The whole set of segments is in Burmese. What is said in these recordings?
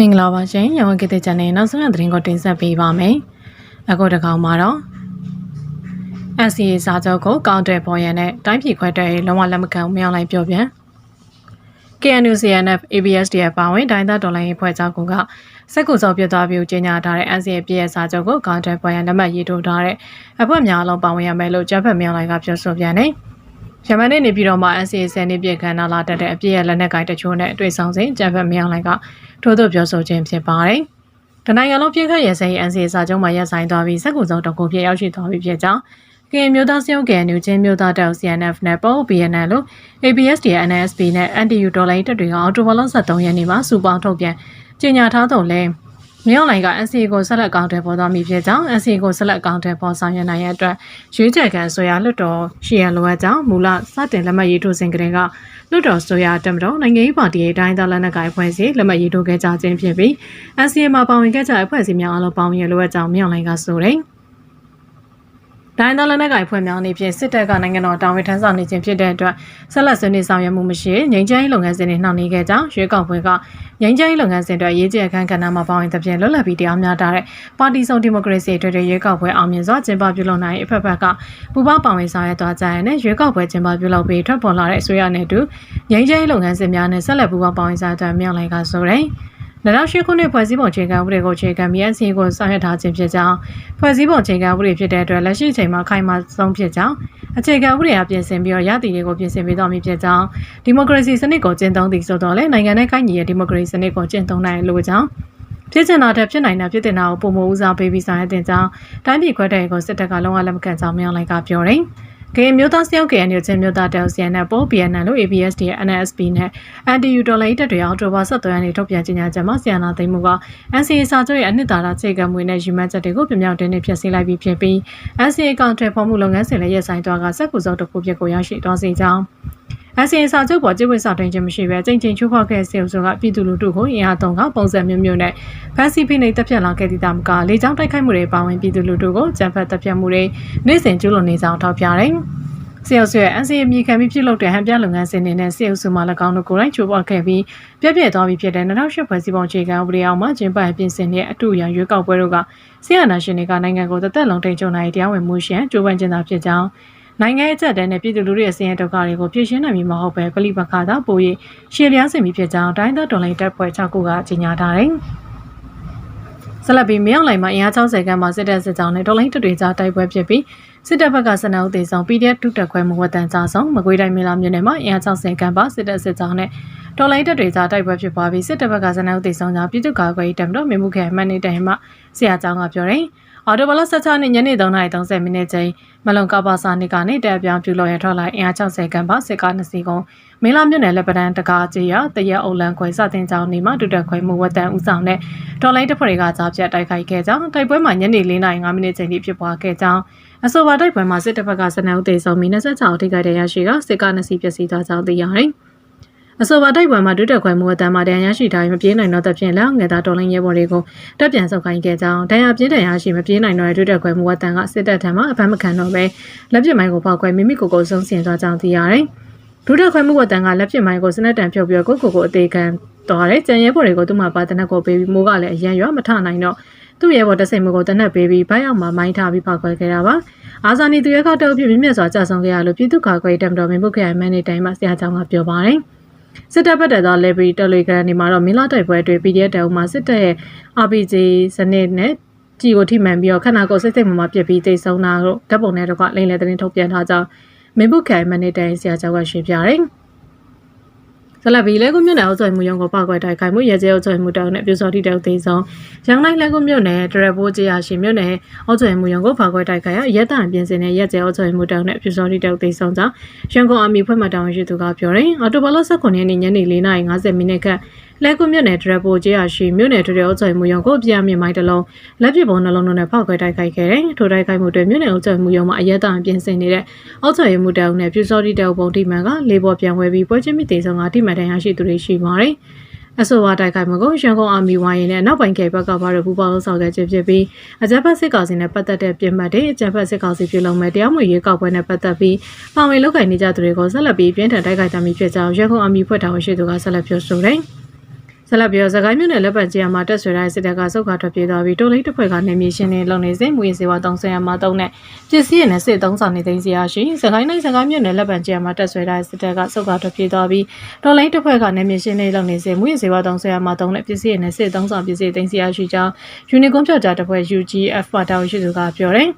မင်္ဂလာပါရှင်ရဝကေတဲ့ channel နောက်ဆုံးရသတင်းကိုတင်ဆက်ပေးပါမယ်။အခုတစ်ကောင်မှာတော့ NCA စာချုပ်ကိုကောင်းတဲ့ပေါ်ရန်နဲ့တိုင်းပြည်ခွဲတဲ့လုံးဝလက်မခံမြောင်းလိုက်ပြောပြန် KNU CNF ABSDF ပါဝင်ဒိုင်းသားဒေါ်လာရေးဖွဲ့ကြောက်ကစက်ကူစောပြသွားပြီးကြီးညာထားတဲ့ NCA ပြည်ရဲ့စာချုပ်ကိုကောင်းတဲ့ပေါ်ရန်လက်မှတ်ရေးထိုးထားတဲ့အဖွဲ့များအလုံးပါဝင်ရမယ်လို့ဂျပန်မြောင်းလိုက်ကပြောဆိုပြန်တယ်။ ရမန်နေ့နေပြည်တော်မှာ NCA ဆယ်နှစ်ပြည့်ခန်းနာလာတက်တဲ့အပြည့်ရဲ့လက်နက်ကိုင်တချို့နဲ့တွေ့ဆုံစဉ်ဂျပန်မြောင်းလိုက်ကထို့သို့ပြောဆိုခြင်းဖြစ်ပါတယ်။တနိုင်ငံလုံးပြည်ခတ်ရဲစဲရေး NCA စာချုပ်မှာရပ်ဆိုင်သွားပြီးစက်ကူစုံတကူပြည့်ရောက်ရှိသွားပြီဖြစ်ကြောင်းကရင်မျိုးသားစရုံးကယ်နူချင်းမျိုးသားတောက် CNF နဲ့ပေါ် BNN လို့ ABSD NSB နဲ့ NTU ဒေါ်လာတက်တွေကအော်တိုဘာလ23ရက်နေ့မှာစူပေါင်းထုတ်ပြန်ကြေညာထားတော့လဲ မြောက်လိုင်က NCA ကိုဆက်လက်ကောင်းတဲ့ပေါ်သွားမိဖြစ်ကြောင်း NCA ကိုဆက်လက်ကောင်းတဲ့ပေါ်ဆောင်ရနိုင်ရတဲ့အတွက်ရွေးချယ်ခံဆိုရလွတ်တော်ရှီရလိုအပ်ကြောင်းမူလစတင်လက်မှတ်ရေးထိုးစဉ်ကတည်းကလွတ်တော်ဆိုရတမတော်နိုင်ငံရေးပါတီရဲ့တိုင်းသားလက်နက်ကိုင်ဖွဲ့စည်းလက်မှတ်ရေးထိုးခဲ့ကြခြင်းဖြစ်ပြီး NCA မှာပါဝင်ခဲ့ကြတဲ့ဖွဲ့စည်းများအလုံးပေါင်းရလိုအပ်ကြောင်းမြောက်လိုင်ကဆိုတ ယ်ဒိုင်းသားလက်နက်ကိုင်ဖွဲ့များအနေဖြင့်စစ်တပ်ကနိုင်ငံတော်တာဝန်ထမ်းဆောင်နေခြင်းဖြစ်တဲ့အတွက်ဆက်လက်ဆွေးနွေးဆောင်ရွက်မှုမရှိငြိမ်းချမ်းရေးလုပ်ငန်းစဉ်တွေနှောင့်နှေးခဲ့ကြောင်းရွေးကောက်ပွဲကငြိမ်းချမ်းရေးလုပ်ငန်းစဉ်တွေအရေးကြီးအခန်းကဏ္ဍမှာပါဝင်သဖြင့်လွတ်လပ်ပြီးတရားမျှတတဲ့ပါတီစုံဒီမိုကရေစီအတွက်ရွေးကောက်ပွဲအောင်မြင်စွာကျင်းပပြုလုပ်နိုင်အဖက်ဖက်ကပူးပေါင်းပါဝင်ဆောင်ရွက်သွားကြရတဲ့ရွေးကောက်ပွဲကျင်းပပြုလုပ်ပြီးထွက်ပေါ်လာတဲ့အစိုးရနဲ့အတူငြိမ်းချမ်းရေးလုပ်ငန်းစဉ်များနဲ့ဆက်လက်ပူးပေါင်းပါဝင်ဆောင်ရွက်မြောက်လိုက်ကဆိုတဲ့ 2008ခုနှစ်ဖွဲ့စည်းပုံအခြေခံဥပဒေကိုအခြေခံပြီး NCA ကိုဆောင်ရွက်ထားခြင်းဖြစ်ကြောင်းဖွဲ့စည်းပုံအခြေခံဥပဒေဖြစ်တဲ့အတွက်လက်ရှိအချိန်မှာခိုင်မာဆုံးဖြစ်ကြောင်းအခြေခံဥပဒေအပြင်ဆင်ပြီးတော့ရည်တည်တွေကိုပြင်ဆင်ပေးသွားမည်ဖြစ်ကြောင်းဒီမိုကရေစီစနစ်ကိုကျင့်သုံးသည်ဆိုတော့လေနိုင်ငံနဲ့ကိုင်ညီရဲ့ဒီမိုကရေစီစနစ်ကိုကျင့်သုံးနိုင်လို့ကြောင်းဖြစ်ချင်တာတဲ့ဖြစ်နိုင်တာဖြစ်တင်တာကိုပုံမဦးစားပေးပြီးဆောင်ရွက်တင်ကြောင်းတိုင်းပြည်ခွဲတဲ့ကိုစစ်တပ်ကလုံးဝလက်မခံကြောင်းမြောင်းလိုက်ကပြောတယ်။ ကရင်မျိုးသားစယောက် KNU ချင်းမျိုးသားတောက်စီယန်နဲ့ပေါ် BNN လို့ ABSD ရဲ့ NSB နဲ့ NTU ဒေါ်လာတက်တွေအောက်တိုဘာ17ရက်နေ့ထုတ်ပြန်ကြေညာချက်မှာဆီယနာသိမ်းမှုက NCA စာချုပ်ရဲ့အနှစ်သာရအခြေခံမွေနဲ့ယူမှတ်ချက်တွေကိုပြမြောက်တင်းနေဖြစ်စေလိုက်ပြီးဖြစ်ပြီး NCA ကောင်တယ်ဖော်မှုလုပ်ငန်းစဉ်လည်းရပ်ဆိုင်သွားကစက်ကူစုံတစ်ခုပြစ်ကိုရရှိသွားစေကြောင်း အစီအစာချုပ်ပေါ်ကျင့်ဝတ်စာတင်ခြင်းမရှိဘဲကြိမ်ကြိမ်ချိုးဖောက်ခဲ့စေဆိုကပြည်သူလူထုကိုအင်အားသုံးကပုံစံမျိုးမျိုးနဲ့ဖန်စီဖိနှိပ်တပ်ဖြတ်လာခဲ့သည့်တာမကလေကြောင်းတိုက်ခိုက်မှုတွေပါဝင်ပြည်သူလူထုကိုကြံဖက်တပ်ဖြတ်မှုတွေနေ့စဉ်ကျူးလွန်နေကြောင်းထောက်ပြတယ်။စေအုပ်စုရဲ့ NCA အမိခံပြီးပြုလုပ်တဲ့ဟန်ပြလုပ်ငန်းစဉ်တွေနဲ့စေအုပ်စုမှ၎င်းတို့ကိုယ်တိုင်ချိုးဖောက်ခဲ့ပြီးပြည့်ပြည့်သွားပြီးဖြစ်တဲ့2008ဖွဲ့စည်းပုံအခြေခံဥပဒေအောက်မှာကျင်းပပြင်ဆင်တဲ့အထူးရန်ရွေးကောက်ပွဲတို့ကဆီယနာရှင်တွေကနိုင်ငံကိုသက်သက်လုံးထိန်ချုံနိုင်တရားဝင်မှုရှင်ကြိုးပမ်းခြင်းသာဖြစ်ကြောင်း နိုင်ငံရဲ့အချက်တန်းနဲ့ပြည်သူလူထုရဲ့ဆင်းရဲဒုက္ခတွေကိုဖြေရှင်းနိုင်မှာမဟုတ်ပဲပလိပခါသာပို၍ရှေ့လျားစင်ပြီးဖြစ်ကြောင်းတိုင်းသားတော်လိုင်းတပ်ဖွဲ့6ခုကကြေညာထားတယ်။ဆက်လက်ပြီးမြောက်လိုင်မှာအင်အား60ခန်းမှာစစ်တပ်စစ်ကြောင်းနဲ့တော်လိုင်းတပ်တွေကြားတိုက်ပွဲဖြစ်ပြီးစစ်တပ်ဘက်ကစနအုပ်သေးဆုံး PDF တုတက်ခွဲမှုဝတ်တန်ကြဆုံးမကွေးတိုင်းမင်းလာမြို့နယ်မှာအင်အား60ခန်းပါစစ်တပ်စစ်ကြောင်းနဲ့တော်လိုင်းတပ်တွေကြားတိုက်ပွဲဖြစ်ပွားပြီးစစ်တပ်ဘက်ကစနအုပ်သေးဆုံးကြောင့်ပြည်သူ့ကာကွယ်ရေးတပ်မတော်မြို့မှုခဲမှန်နေတိုင်မှဆရာကျောင်းကပြောတယ် အော်တိုဘလ16နှစ်ညနေ3:30မိနစ်ချိန်မလုံကပါစာနေကနေတက်ပြောင်းပြုလို့ရထွက်လာအင်အား60ခန်းပါစစ်ကား2စီးကုန်မင်းလာမြို့နယ်လက်ပတန်းတကားကြီးရတရက်အုပ်လန်ခွဲစတင်ကြောင်းနေမှတူတက်ခွဲမှုဝတ်တန်ဦးဆောင်တဲ့တော်လိုင်းတပ်ဖွဲ့တွေကကြားပြတ်တိုက်ခိုက်ခဲ့ကြောင်းတိုက်ပွဲမှာညနေ4:05မိနစ်ချိန်ထိဖြစ်ပွားခဲ့ကြောင်းအဆိုပါတိုက်ပွဲမှာစစ်တပ်ဘက်ကစနအုပ်သေးဆုံးပြီး26အထိခိုက်တဲ့ရရှိကစစ်ကား2စီးပျက်စီးသွားကြောင်းသိရတယ်။ အဆိုပါတိုက်ပွဲမှာဒုတက်ခွဲမှုအတန်းမှာတန်ရရှိထားမပြေးနိုင်တော့တဲ့ဖြင့်လည်းငယ်သားတော်လိုင်းရဲဘော်တွေကိုတက်ပြန်ဆုပ်ခိုင်းခဲ့ကြောင်းတန်ရပြင်းတန်ရရှိမပြေးနိုင်တော့တဲ့ဒုတက်ခွဲမှုအတန်းကစစ်တပ်ထံမှအဖမ်းမခံတော့ပဲလက်ပစ်မိုင်းကိုပေါက်ခွဲမိမိကိုယ်ကိုဆုံးဆင်သွားကြောင်းသိရတယ်။ဒုတက်ခွဲမှုအတန်းကလက်ပစ်မိုင်းကိုစနက်တံဖြုတ်ပြီးကိုကိုကိုအသေးခံသွားတယ်။ကြံရဲဘော်တွေကိုသူ့မှာပါတနက်ကိုပေးပြီးမိုးကလည်းအရန်ရွာမထနိုင်တော့သူ့ရဲဘော်တဆိတ်မှုကိုတနက်ပေးပြီးဘိုက်အောင်မှာမိုင်းထားပြီးဖောက်ခွဲခဲ့တာပါ။အာဇာနည်သူရဲကောက်တော့ပြပြမြတ်စွာကြာဆုံးခဲ့ရလို့ပြည်သူ့ကာကွယ်ရေးတပ်မတော်မင်းဘုတ်ခရိုင်မန်နေတိုင်းမှာဆရာချောင်းကပြောပါတယ်။ စစ်တပ်ဘက်တော် library telegram တွေမှာတော့မင်းလာတိုက်ပွဲတွေ PDF တောင်မှာစစ်တပ်ရဲ့ RPG စနစ်နဲ့ကြီးကိုထိမှန်ပြီးတော့ခန္ဓာကိုယ်စိတ်စိတ်မှမှပြစ်ပြီးတိတ်ဆုံးတာတို့ဓာတ်ပုံနဲ့တော့လိမ့်လေသတင်းထုတ်ပြန်ထားကြောင်းမင်းဘုခိုင်မနေ့တိုင်ဆရာကျောက်ကရှင်းပြတယ်။ ဇလဘီလဲကုမြို့နယ်အုပ်ချုပ်မှုရုံးကိုပောက်ကွယ်တိုက်ခိုက်မှုရဲကျဲအုပ်ချုပ်မှုတောင်းနဲ့ပြူစောတိတောက်သေးဆုံးရန်လိုက်လဲကုမြို့နယ်ဒရဘိုးကြီးရရှိမြို့နယ်အုပ်ချုပ်မှုရုံးကိုပောက်ကွယ်တိုက်ခိုက်ရရဲတံပြင်စင်နဲ့ရဲကျဲအုပ်ချုပ်မှုတောင်းနဲ့ပြူစောတိတောက်သေးဆုံးကြောင့်ရန်ကုန်အမီဖွဲ့မှတောင်းရှိသူကပြောတယ်အော်တိုဘလော့19ရက်နေ့ညနေ4:50မိနစ်ခန့် လဲကုမြို့နယ်ဒရဘိုကျေးရရှိမြို့နယ်ထွေထွေအုပ်ချုပ်မှုရုံးကိုအပြာမြင့်မိုင်းတစ်လုံးလက်ပစ်ပုံနှလုံးနဲ့ဖောက်ခွဲတိုက်ခိုက်ခဲ့တယ်။ထိုတိုက်ခိုက်မှုတွင်မြို့နယ်အုပ်ချုပ်မှုရုံးမှာအရက်တံပြင်ဆင်နေတဲ့အုပ်ချုပ်မှုတောင်နဲ့ပြူစောတိတောင်ပုံတိမှန်ကလေးပေါ်ပြန်ဝဲပြီးပွဲချင်းမိတေဆုံးကတိမှန်တန်ရရှိသူတွေရှိပါတယ်။အဆိုပါတိုက်ခိုက်မှုကိုရန်ကုန်အာမီဝိုင်းရဲ့နောက်ပိုင်းကဘက်ကဘာလို့ပူပေါင်းဆောင်ခဲ့ခြင်းဖြစ်ပြီးအကြမ်းဖက်စစ်ကောင်စီနဲ့ပတ်သက်တဲ့ပြင်မှတ်တွေအကြမ်းဖက်စစ်ကောင်စီပြုလုပ်မဲ့တရားမွေရေးကောက်ပွဲနဲ့ပတ်သက်ပြီးပါဝင်လုပ်ကိုင်နေကြသူတွေကိုဆက်လက်ပြီးပြင်းထန်တိုက်ခိုက်ကြမည်ဖြစ်ကြောင်းရန်ကုန်အာမီဖွဲ့တော်ရှိသူကဆက်လက်ပြောဆိုတယ်။ ဆက်လက်ပြီးတော့စကိုင်းမြို့နယ်လက်ပတ်ကျင်းမှာတက်ဆွဲထားတဲ့စစ်တပ်ကစုတ်ခါထွက်ပြေးသွားပြီးတိုလိတ်တစ်ဖွဲ့ကနေမြေရှင်းနေလုံနေစဉ်မူရစေဝါတုံးဆရာမတုံးနဲ့ပစ္စည်းရနဲ့စစ်သုံးဆောင်နေသိမ်းစီရရှိစကိုင်းတိုင်းစကိုင်းမြို့နယ်လက်ပတ်ကျင်းမှာတက်ဆွဲထားတဲ့စစ်တပ်ကစုတ်ခါထွက်ပြေးသွားပြီးတိုလိတ်တစ်ဖွဲ့ကနေမြေရှင်းနေလုံနေစဉ်မူရစေဝါတုံးဆရာမတုံးနဲ့ပစ္စည်းရနဲ့စစ်သုံးဆောင်ပစ္စည်းသိမ်းစီရရှိကြောင်းယူနီကွန်ဖြောက်ကြားတစ်ဖွဲ့ UGF ပါတာဝန်ရှိသူကပြောတယ်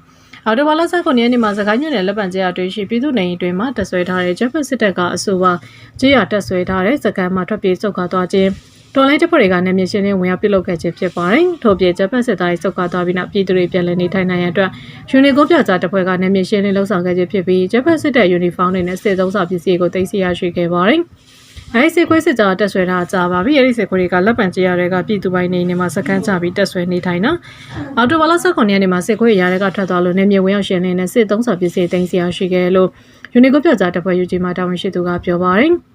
အော်တိုဘာလ19ရက်နေ့မှာစကိုင်းမြို့နယ်လက်ပံကျရတွင်ရှိပြည်သူနေအိမ်တွင်မှတက်ဆွဲထားတဲ့ဂျပန်စစ်တပ်ကအဆိုပါကြေးရတက်ဆွဲထားတဲ့စကန်မှာထွက်ပြေးစုတ်ခါသွားခြင်း တော်လိုင်းတပ်ဖွဲ့တွေကနယ်မြေရှင်းလင်းဝင်ရောက်ပြုလုပ်ခဲ့ခြင်းဖြစ်ပါတယ်။ထို့ပြင်ဂျပန်စစ်သားတွေစုတ်ခါသွားပြီးနောက်ပြည်သူတွေပြန်လည်နေထိုင်နိုင်ရန်အတွက်ယူနီကိုပြကြားတပ်ဖွဲ့ကနယ်မြေရှင်းလင်းလှုပ်ဆောင်ခဲ့ခြင်းဖြစ်ပြီးဂျပန်စစ်တပ်ယူနီဖောင်းတွေနဲ့စစ်သုံးစာပစ္စည်းကိုတင်စီရရှိခဲ့ပါတယ်။အဲဒီစစ်ခွေးစစ်ကြောတက်ဆွဲတာကြာပါပြီအဲဒီစစ်ခွေးတွေကလက်ပံကျရတွေကပြည်သူပိုင်းနေနေမှာစကန်းချပြီးတက်ဆွဲနေထိုင်တာအော်တိုဘာလ19ရက်နေ့မှာစစ်ခွေးရတွေကထွက်သွားလို့နေမြေဝင်ရောက်ရှင်နေတဲ့စစ်သုံးစာပစ္စည်းတင်စီရရှိခဲ့လို့ယူနီကိုပြကြားတပ်ဖွဲ့ယူဂျီမှာတာဝန်ရှိသူကပြောပါတယ်။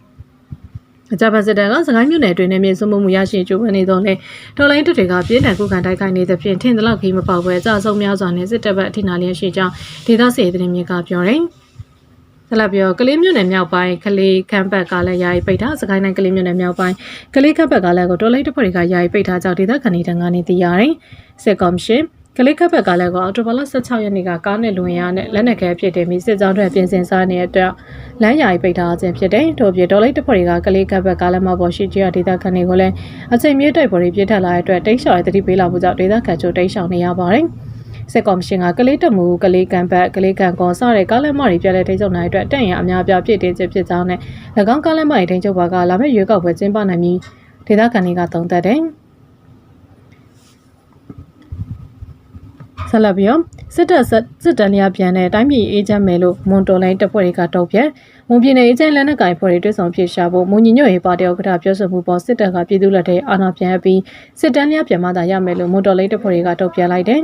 အကြမ်းဖက်စစ်တပ်ကစကိုင်းမြို့နယ်တွင်နေမြေစုမှုမှုရရှိကြိုးပမ်းနေတော့လေတော်လိုင်းတပ်တွေကပြင်းထန်ခုခံတိုက်ခိုက်နေသဖြင့်ထင်သလောက်ခီးမပေါက်ပဲအကြအဆုံးများစွာနဲ့စစ်တပ်ဘက်အထိနာလျက်ရှိကြောင်းဒေသစီသတင်းမြေကပြောတယ်။ဆက်လက်ပြီးတော့ကလေးမြို့နယ်မြောက်ပိုင်းကလေးခမ်းဘက်ကလည်းယာယီပိတ်ထားစကိုင်းတိုင်းကလေးမြို့နယ်မြောက်ပိုင်းကလေးခမ်းဘက်ကလည်းကိုတော်လိုင်းတပ်ဖွဲ့တွေကယာယီပိတ်ထားကြောင်းဒေသခံတွေတန်းကနေသိရတယ်။စစ်ကော်မရှင် ကလေးခက်ဘက်ကလည်းကောအော်တိုဘလ16ရက်နေ့ကကားနဲ့လွန်ရနဲ့လက်နက်ခဲဖြစ်တယ်မိစစ်ကြောင်းတွေပြင်ဆင်စားနေတဲ့အတွက်လမ်းယာရီပိတ်ထားခြင်းဖြစ်တယ်။ထို့ပြင်ဒေါ်လိုက်တပ်ဖွဲ့တွေကကလေးခက်ဘက်ကားလမ်းမပေါ်ရှိကြရဒေသခံတွေကိုလည်းအချိန်မြင့်တိုက်ပေါ်တွေပြစ်ထက်လာတဲ့အတွက်တိတ်ရှောင်ရတဲ့တတိပေးလာမှုကြောင့်ဒေသခံချို့တိတ်ရှောင်နေရပါတယ်။စစ်ကော်မရှင်ကကလေးတမူကလေးကန်ဘက်ကလေးကန်ကောစတဲ့ကားလက်မတွေပြလဲထိချုပ်နိုင်တဲ့အတွက်တန့်ရအများပြပြည့်တင်ခြင်းဖြစ်ကြောင်းနဲ့၎င်းကားလက်မတွေထိချုပ်ပါကလာမယ့်ရွေးကောက်ပွဲကျင်းပနိုင်ပြီးဒေသခံတွေကသုံးသပ်တယ်။ ဆက်လက်ပြီးတော့စစ်တပ်စစ်တမ်းလျာပြန်တဲ့တိုင်းပြည်အေဂျင့်မယ်လို့မွန်တော်လိုင်းတပ်ဖွဲ့တွေကတုံ့ပြန်မွန်ပြည်နယ်အေဂျင့်လက်နက်ကိုင်ဖွဲ့တွေတွဲဆောင်ဖြစ်ရှာဖို့မွန်ညီညွတ်ရေးပါတီဥက္ကဋ္ဌပြောဆိုမှုပေါ်စစ်တပ်ကပြည်သူ့လက်ထဲအာဏာပြန်အပ်ပြီးစစ်တမ်းလျာပြန်မှသာရမယ်လို့မွန်တော်လိုင်းတပ်ဖွဲ့တွေကတုံ့ပြန်လိုက်တယ်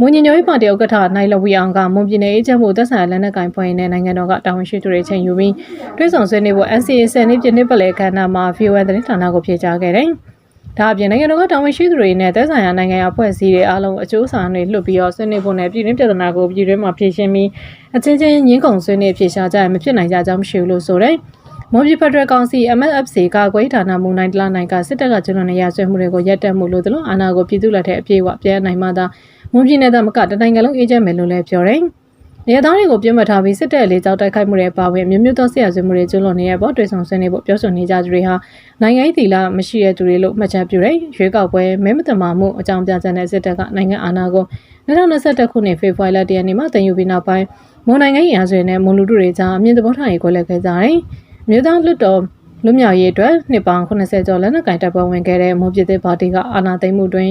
မွန်ညညရေးပါတီဥက္ကဋ္ဌနိုင်လဝီအောင်ကမွန်ပြည်နယ်အေဂျင့်မှုသက်ဆိုင်ရာလက်နက်ကင်ဖွဲ့နဲ့နိုင်ငံတော်ကတာဝန်ရှိသူတွေချင်းယူပြီးတွဲဆောင်ဆွေးနွေးဖို့ NCA ဆယ်နှစ်ပြည့်နှစ်ပတ်လည်ခန္ဓာမှာ VOA သတင်းဌာနကိုဖြေကြားခဲ့တယ်။ ဒါအပြင်နိုင်ငံတော်ကတာဝန်ရှိသူတွေနဲ့သက်ဆိုင်ရာနိုင်ငံရဖွဲ့စည်းတွေအားလုံးအကျိုးဆောင်တွေလွှတ်ပြီးတော့ဆွေးနွေးဖို့နဲ့ပြည်တွင်းပြဿနာကိုပြည်တွင်းမှာဖြေရှင်းပြီးအချင်းချင်းရင်းကုန်ဆွေးနွေးဖြေရှားကြရမဖြစ်နိုင်ကြကြောင်းမရှိဘူးလို့ဆိုတယ်။မွန်ပြည်ဖက်ဒရယ်ကောင်စီ MFC ကကွေးဌာနမူနိုင်တလနိုင်ကစစ်တပ်ကကျွလွန်နေရဆွဲမှုတွေကိုရပ်တန့်မှုလို့သလိုအာဏာကိုပြည်သူ့လက်ထဲအပြည့်အဝပြန်နိုင်မှသာမွန်ပြည်နယ်သားမကတနိုင်ငံလုံးအေဂျင့်မယ်လို့လည်းပြောတယ်။ နေသားတွေကိုပြတ်မှတ်ထားပြီးစစ်တပ်လေးကြောက်တိုက်ခိုက်မှုတွေပါဝင်မြို့မြို့သောဆရာဆွေးမှုတွေကျွလွန်နေတဲ့ပေါ်တွေ့ဆုံဆွေးနွေးဖို့ပြောဆိုနေကြသူတွေဟာနိုင်ငံရေးသီလမရှိတဲ့သူတွေလို့မှတ်ချက်ပြုတယ်။ရွေးကောက်ပွဲမဲမတမာမှုအကြောင်းပြချက်နဲ့စစ်တပ်ကနိုင်ငံအာဏာကို2021ခုနှစ်ဖေဖော်ဝါရီလတရက်နေ့မှာတင်ယူပြီးနောက်ပိုင်းမွန်နိုင်ငံရေးရာဆွေနဲ့မွန်လူထုတွေကြားအမြင့်သဘောထားရေးခွဲလက်ခဲ့ကြတယ်။မြို့သားလွတ်တော်လူမျိုးရေးအတွက်နှစ်ပေါင်း80ကျော်လက်နက်ကင်တပ်ပွဲဝင်ခဲ့တဲ့မွန်ပြည်သစ်ပါတီကအာဏာသိမ်းမှုတွင်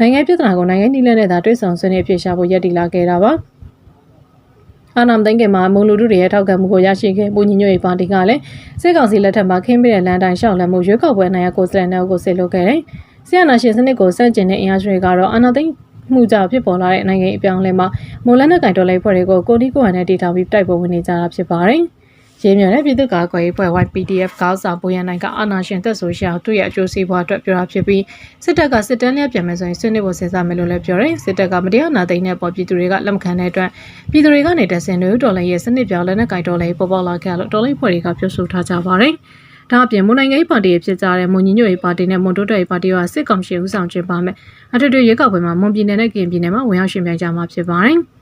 နိုင်ငံပြည်ထနာကိုနိုင်ငံနည်းလမ်းနဲ့သာတွဲဆောင်ဆွေးနွေးပြေရှားဖို့ရည်တည်လာခဲ့တာပါ။ အာနာမသိန်းကမှာမုံလူထုတွေရဲ့ထောက်ခံမှုကိုရရှိခဲ့ပူညီညွတ်ရေးပါတီကလည်းစစ်ကောင်စီလက်ထက်မှာခင်းပြတဲ့လမ်းတိုင်းရှောက်လမ်းမှုရွေးကောက်ပွဲနိုင်ရကိုစလန်နယ်ကိုဆစ်လုပ်ခဲ့တယ်။ဆီယနာရှင်စနစ်ကိုစန့်ကျင်တဲ့အင်အားစုတွေကတော့အာနာသိန်းမှုကြောင့်ဖြစ်ပေါ်လာတဲ့နိုင်ငံအပြောင်းအလဲမှာမိုလန်နဲ့ကင်တော်လိုက်ဖွဲ့တွေကိုကိုတီကိုဟန်နဲ့ဒေတာပြီးတိုက်ပွဲဝင်နေကြတာဖြစ်ပါတယ်။ ရင်းမြတဲ့ပြည်သူ့ကာကွယ်ရေးဖွဲ့ YPDF ကောင်းဆောင်ပိုရန်နိုင်ကအာဏာရှင်သက်ဆိုရှာသူ့ရဲ့အကျိုးစီးပွားအတွက်ပြောတာဖြစ်ပြီးစစ်တပ်ကစစ်တမ်းလျက်ပြန်မယ်ဆိုရင်ဆွေးနွေးဖို့စဉ်းစားမယ်လို့လည်းပြောတယ်စစ်တပ်ကမတရားနာသိမ်းတဲ့ပေါ်ပြည်သူတွေကလက်မခံတဲ့အတွက်ပြည်သူတွေကနေတက်ဆင်တွေဒေါ်လာရဲ့စနစ်ပြောင်းလက်နက်ကိုင်ဒေါ်လာပေါ်ပေါက်လာခဲ့လို့ဒေါ်လာဖွဲ့တွေကပြောဆိုထားကြပါတယ်ဒါအပြင်မွန်နိုင်ငံရေးပါတီဖြစ်ကြတဲ့မွန်ညီညွတ်ရေးပါတီနဲ့မွန်တိုးတက်ရေးပါတီကစစ်ကောင်စီဦးဆောင်ကျင်းပမယ်အထူးရွေးကောက်ပွဲမှာမွန်ပြည်နယ်နဲ့ကရင်ပြည်နယ်မှာဝင်ရောက်ရှင်ပြိုင်ကြမှာဖြစ်ပါတယ်။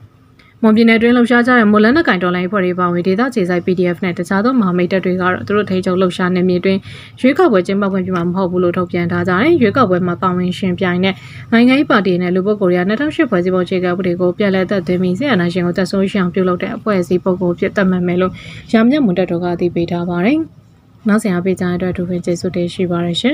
မွန်ပြည်နယ်တွင်းလှုပ်ရှားကြတဲ့မိုလန်နက်ကင်တော်လိုင်းဖွဲ့တွေပါဝင်ဒေသခြေဆိုင် PDF နဲ့တခြားသောမဟာမိတ်တပ်တွေကတော့သူတို့ထိချုပ်လှုပ်ရှားနေမြေတွင်ရွေးကောက်ပွဲကျင်းပခွင့်ပြုမှာမဟုတ်ဘူးလို့ထုတ်ပြန်ထားကြတယ်။ရွေးကောက်ပွဲမှာပါဝင်ရှင်ပြိုင်တဲ့နိုင်ငံရေးပါတီနဲ့လူပုဂ္ဂိုလ်တွေက2008ဖွဲ့စည်းပုံခြေကဥပဒေကိုပြန်လည်သက်သွင်းပြီးဆီယနာရှင်ကိုတက်ဆိုးရှောင်ပြုလုပ်တဲ့အဖွဲ့အစည်းပုဂ္ဂိုလ်ဖြစ်သတ်မှတ်မယ်လို့ရာမြတ်မွန်တပ်တော်ကအသိပေးထားပါတယ်။နောက်ဆင်အားပေးကြတဲ့အတွက်ဒူပင်ကျေးဇူးတင်ရှိပါရရှင်